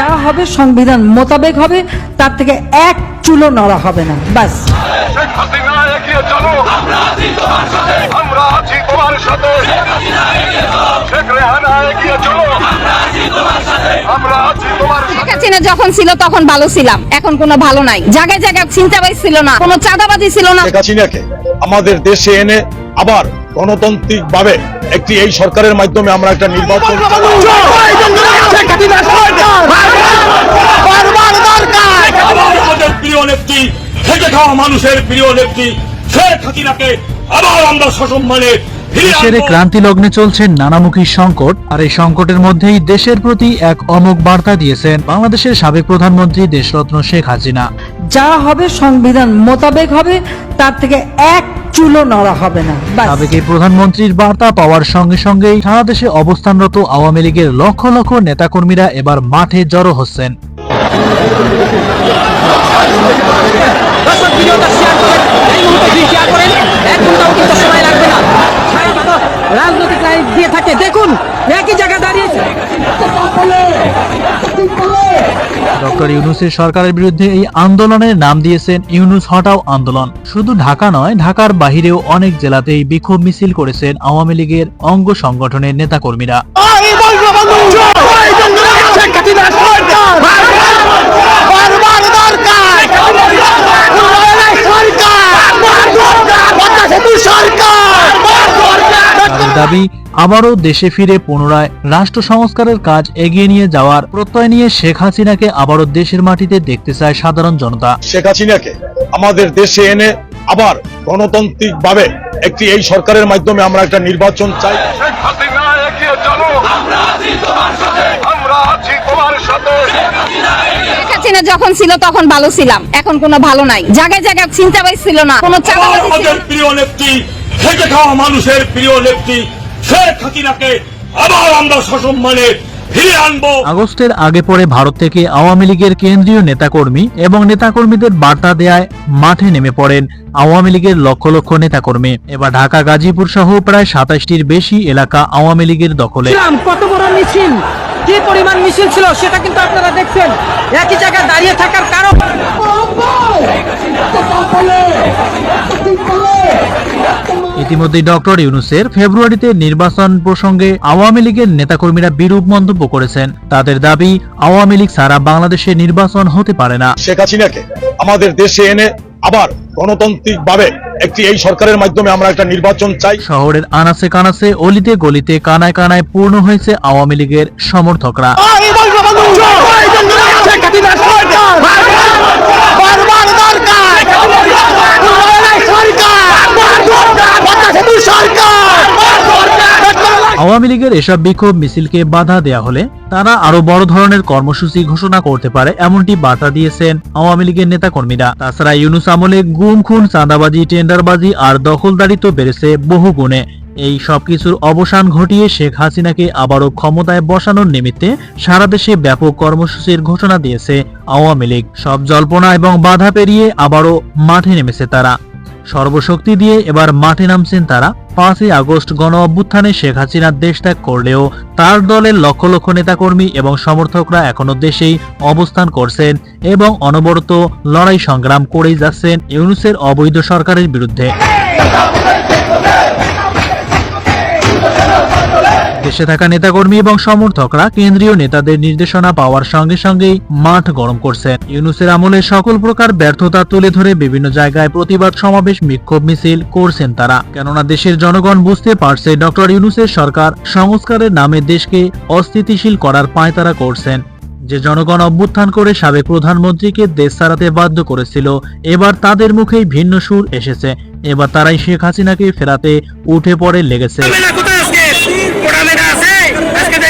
যা হবে সংবিধান মোতাবেক হবে তার থেকে এক চুলো নড়া হবে না ব্যাস শেখ হাসিনা এগিয়ে চলো আমরা আছি তোমার সাথে আমরা আছি তোমার সাথে শেখ রেহানা এগিয়ে চলো আমরা আছি তোমার সাথে আমরা আছি তোমার শেখ সাথে হাসিনা যখন ছিল তখন ভালো ছিলাম এখন কোনো ভালো নাই জায়গায় জায়গায় চিন্তাবাই ছিল না কোনো চাঁদাবাজি ছিল না শেখ হাসিনাকে আমাদের দেশে এনে আবার গণতান্ত্রিক ভাবে একটি এই সরকারের মাধ্যমে আমরা একটা নির্বাচন খাওয়া মানুষের প্রিয় নেত্রী শেখ হাসিনাকে আবার আমরা সসম্মানে দেশের ক্রান্তি লগ্নে চলছে নানামুখী সংকট আর এই সংকটের মধ্যেই দেশের প্রতি এক অমোঘ বার্তা দিয়েছেন বাংলাদেশের সাবেক প্রধানমন্ত্রী দেশরত্ন শেখ হাসিনা। যা হবে সংবিধান মোতাবেক হবে তার থেকে এক চুলো নড়া হবে না সাবেক এই প্রধানমন্ত্রীর বার্তা পাওয়ার সঙ্গে সঙ্গেই সারা দেশে অবস্থানরত আওয়ামী লীগের লক্ষ লক্ষ নেতাকর্মীরা এবার মাঠে জড়ো হচ্ছেন দর্শক ভিডিওটা শেয়ার করেন এই মুহূর্তে শেয়ার করেন এক ঘন্টাও কিন্তু সময় লাগবে না। রাজনৈতিক লাইন দিয়ে থাকে। দেখুন একই জায়গায় দাঁড়িয়েছে ডক্টর ইউনুসের সরকারের বিরুদ্ধে এই আন্দোলনের নাম দিয়েছেন ইউনুস হটাও আন্দোলন। শুধু ঢাকা নয় ঢাকার বাহিরেও অনেক জেলাতেই বিক্ষোভ মিছিল করেছেন আওয়ামী লীগের অঙ্গ সংগঠনের নেতাকর্মীরা। আবারও দেশে ফিরে পুনরায় রাষ্ট্র সংস্কারের কাজ এগিয়ে নিয়ে যাওয়ার প্রত্যয় নিয়ে শেখ হাসিনাকে আবারও দেশের মাটিতে দেখতে চায় সাধারণ জনতা। শেখ হাসিনাকে আমাদের দেশে এনে আবার গণতান্ত্রিক ভাবে একটি এই সরকারের মাধ্যমে আমরা একটা নির্বাচন চাই। শেখ হাসিনা এগিয়ে চলো। আমরা আছি তোমার সাথে। আমরা আছি তোমার সাথে। শেখ হাসিনা যখন ছিল তখন ভালো ছিলাম। এখন কোনো ভালো নাই। জায়গায় জায়গায় চিন্তাবাই ছিল না। কোনো আমাদের প্রিয় নেত্রী খেটে খাওয়া মানুষের প্রিয় নেত্রী শেখ হাসিনাকে আবার আমরা সসম্মানে আগস্টের আগে পরে ভারত থেকে আওয়ামী লীগের কেন্দ্রীয় নেতাকর্মী এবং নেতাকর্মীদের বার্তা দেয়ায় মাঠে নেমে পড়েন আওয়ামী লীগের লক্ষ লক্ষ নেতাকর্মী। এবার ঢাকা গাজীপুর সহ প্রায় সাতাশটির বেশি এলাকা আওয়ামী লীগের দখলে। কত বড় মিছিল? কি পরিমাণ মিছিল ছিল সেটা কিন্তু আপনারা দেখছেন। একই জায়গায় দাঁড়িয়ে থাকার কারণ। ইতিমধ্যে ডক্টর ইউনুসের ফেব্রুয়ারিতে নির্বাচন প্রসঙ্গে আওয়ামী লীগের নেতাকর্মীরা বিরূপ মন্তব্য করেছেন। তাদের দাবি আওয়ামী লীগ ছাড়া বাংলাদেশে নির্বাচন হতে পারে না। শেখ হাসিনাকে আমাদের দেশে এনে আবার গণতান্ত্রিক ভাবে একটি এই সরকারের মাধ্যমে আমরা একটা নির্বাচন চাই। শহরের আনাচে কানাচে অলিতে গলিতে কানায় কানায় পূর্ণ হয়েছে আওয়ামী লীগের সমর্থকরা। আওয়ামী লীগের এসব বিক্ষোভ মিছিলকে বাধা দেয়া হলে তারা আরও বড় ধরনের কর্মসূচি ঘোষণা করতে পারে, এমনটি বার্তা দিয়েছেন আওয়ামী লীগের নেতাকর্মীরা। তাছাড়া ইউনুস আমলে গুম, খুন, চাঁদাবাজি, টেন্ডারবাজি আর দখলদারিত্ব বেড়েছে বহু গুণে। এই সবকিছুর অবসান ঘটিয়ে শেখ হাসিনাকে আবারও ক্ষমতায় বসানোর নিমিত্তে সারা দেশে ব্যাপক কর্মসূচির ঘোষণা দিয়েছে আওয়ামী লীগ। সব জল্পনা এবং বাধা পেরিয়ে আবারও মাঠে নেমেছে তারা। সর্বশক্তি দিয়ে এবার মাঠে নামছেন তারা। পাঁচই আগস্ট গণ অভ্যুত্থানে শেখ হাসিনার দেশ ত্যাগ করলেও তার দলের লক্ষ লক্ষ নেতাকর্মী এবং সমর্থকরা এখনও দেশেই অবস্থান করছেন এবং অনবরত লড়াই সংগ্রাম করেই যাচ্ছেন ইউনুসের অবৈধ সরকারের বিরুদ্ধে। দেশে থাকা নেতাকর্মী এবং সমর্থকরা কেন্দ্রীয় নেতাদের নির্দেশনা পাওয়ার সঙ্গে সঙ্গেই মাঠ গরম করছেন। ইউনুসের আমলে সকল প্রকার ব্যর্থতা তুলে ধরে বিভিন্ন জায়গায় প্রতিবাদ সমাবেশ বিক্ষোভ মিছিল করছেন তারা। কেননা দেশের জনগণ বুঝতে পারছে ডক্টর ইউনুসের সরকার সংস্কারের নামে দেশকে অস্থিতিশীল করার পায়তারা করছেন। যে জনগণ অভ্যুত্থান করে সাবেক প্রধানমন্ত্রীকে দেশ ছাড়াতে বাধ্য করেছিল, এবার তাদের মুখেই ভিন্ন সুর এসেছে। এবার তারাই শেখ হাসিনাকে ফেরাতে উঠে পড়ে লেগেছে।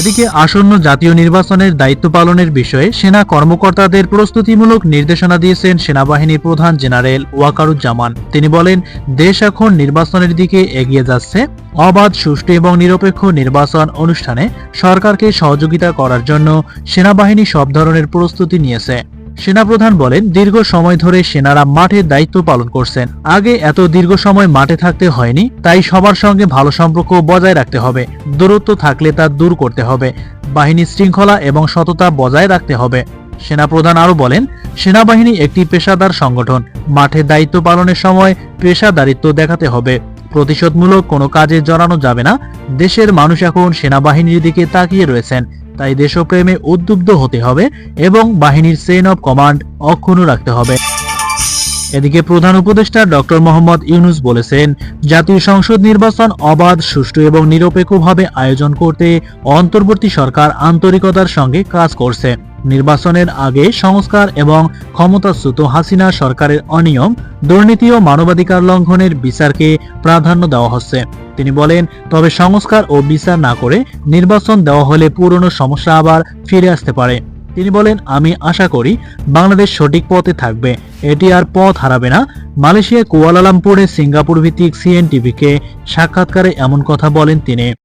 এদিকে আসন্ন জাতীয় নির্বাচনের দায়িত্ব পালনের বিষয়ে সেনা কর্মকর্তাদের প্রস্তুতিমূলক নির্দেশনা দিয়েছেন সেনাবাহিনীর প্রধান জেনারেল ওয়াকারুজ্জামান। তিনি বলেন, দেশ এখন নির্বাচনের দিকে এগিয়ে যাচ্ছে। অবাধ, সুষ্ঠু এবং নিরপেক্ষ নির্বাচন অনুষ্ঠানে সরকারকে সহযোগিতা করার জন্য সেনাবাহিনী সব ধরনের প্রস্তুতি নিয়েছে। সেনাপ্রধান বলেন, দীর্ঘ সময় ধরে সেনারা মাঠে দায়িত্ব পালন করছেন। আগে এত দীর্ঘ সময় মাঠে থাকতে হয়নি, তাই সবার সঙ্গে ভালো সম্পর্ক বজায় রাখতে হবে। দূরত্ব থাকলে তা দূর করতে হবে। বাহিনী শৃঙ্খলা এবং সততা বজায় রাখতে হবে। সেনাপ্রধান আরও বলেন, সেনাবাহিনী একটি পেশাদার সংগঠন। মাঠে দায়িত্ব পালনের সময় পেশাদারিত্ব দেখাতে হবে। প্রতিশোধমূলক কোনো কাজে জড়ানো যাবে না। দেশের মানুষ এখন সেনাবাহিনীর দিকে তাকিয়ে রয়েছেন। তাই দেশপ্রেমে উদ্বুদ্ধ হতে হবে এবং বাহিনীর চেইন অব কমান্ড অক্ষুণ্ণ রাখতে হবে। এদিকে প্রধান উপদেষ্টা ডক্টর মোহাম্মদ ইউনুস বলেছেন, জাতীয় সংসদ নির্বাচন অবাধ, সুষ্ঠু এবং নিরপেক্ষভাবে আয়োজন করতে অন্তর্বর্তী সরকার আন্তরিকতার সঙ্গে কাজ করছে। নির্বাচনের আগে সংস্কার এবং ক্ষমতাচ্যুত হাসিনা সরকারের অনিয়ম, দুর্নীতি ও মানবাধিকার লঙ্ঘনের বিচারকে প্রাধান্য দেওয়া হচ্ছে। তিনি বলেন, তবে সংস্কার ও বিচার না করে নির্বাচন দেওয়া হলে পুরনো সমস্যা আবার ফিরে আসতে পারে। তিনি বলেন, আমি আশা করি বাংলাদেশ সঠিক পথে থাকবে। এটি আর পথ হারাবে না। মালয়েশিয়া কুয়ালালামপুরে সিঙ্গাপুর ভিত্তিক সিএনটিভিকে সাক্ষাৎকারে এমন কথা বলেন তিনি।